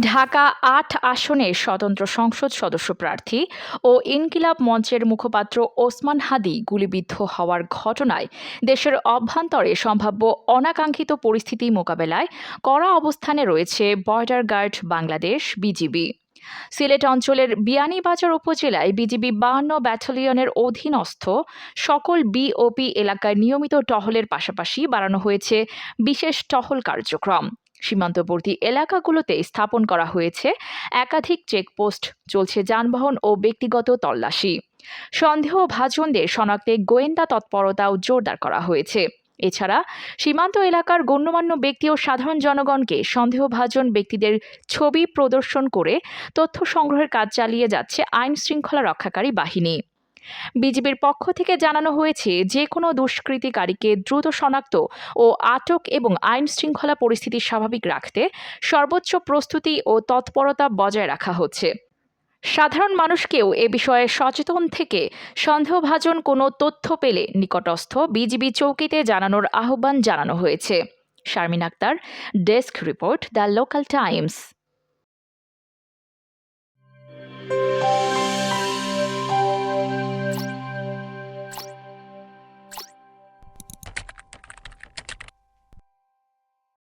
ঢাকা আট আসনে স্বতন্ত্র সংসদ সদস্য প্রার্থী ও ইনকিলাব মঞ্চের মুখপাত্র ওসমান হাদি গুলিবিদ্ধ হওয়ার ঘটনায় দেশের অভ্যন্তরে সম্ভাব্য অনাকাঙ্ক্ষিত পরিস্থিতি মোকাবেলায় কড়া অবস্থানে রয়েছে border guard Bangladesh, BGB. Sylhet অঞ্চলের বিয়ানীবাজার উপজেলায় বিজিবি বাহান্ন ব্যাটালিয়নের অধীনস্থ সকল বিওপি এলাকায় নিয়মিত টহলের পাশাপাশি বাড়ানো হয়েছে বিশেষ টহল কার্যক্রম। সীমান্তবর্তী এলাকাগুলোতে স্থাপন করা হয়েছে একাধিক চেকপোস্ট, চলছে যানবাহন ও ব্যক্তিগত তল্লাশি। সন্দেহভাজনদের শনাক্তে গোয়েন্দা তৎপরতাও জোরদার করা হয়েছে। এছাড়া সীমান্ত এলাকার গণ্যমান্য ব্যক্তি ও সাধারণ জনগণকে সন্দেহভাজন ব্যক্তিদের ছবি প্রদর্শন করে তথ্য সংগ্রহের কাজ চালিয়ে যাচ্ছে আইন শৃঙ্খলা রক্ষাকারী বাহিনী। বিজেপির পক্ষ থেকে জানানো হয়েছে, যে কোনো দুষ্কৃতিকারীকে দ্রুত শনাক্ত ও আটক এবং আইন শৃঙ্খলা পরিস্থিতি স্বাভাবিক রাখতে সর্বোচ্চ প্রস্তুতি ও তৎপরতা বজায় রাখা হচ্ছে। সাধারণ মানুষকেও এ বিষয়ে সচেতন থেকে সন্দেহভাজন কোনো তথ্য পেলে নিকটস্থ বিজিবি চৌকিতে জানানোর আহ্বান জানানো হয়েছে। Sharmin Akter, desk report, the local times.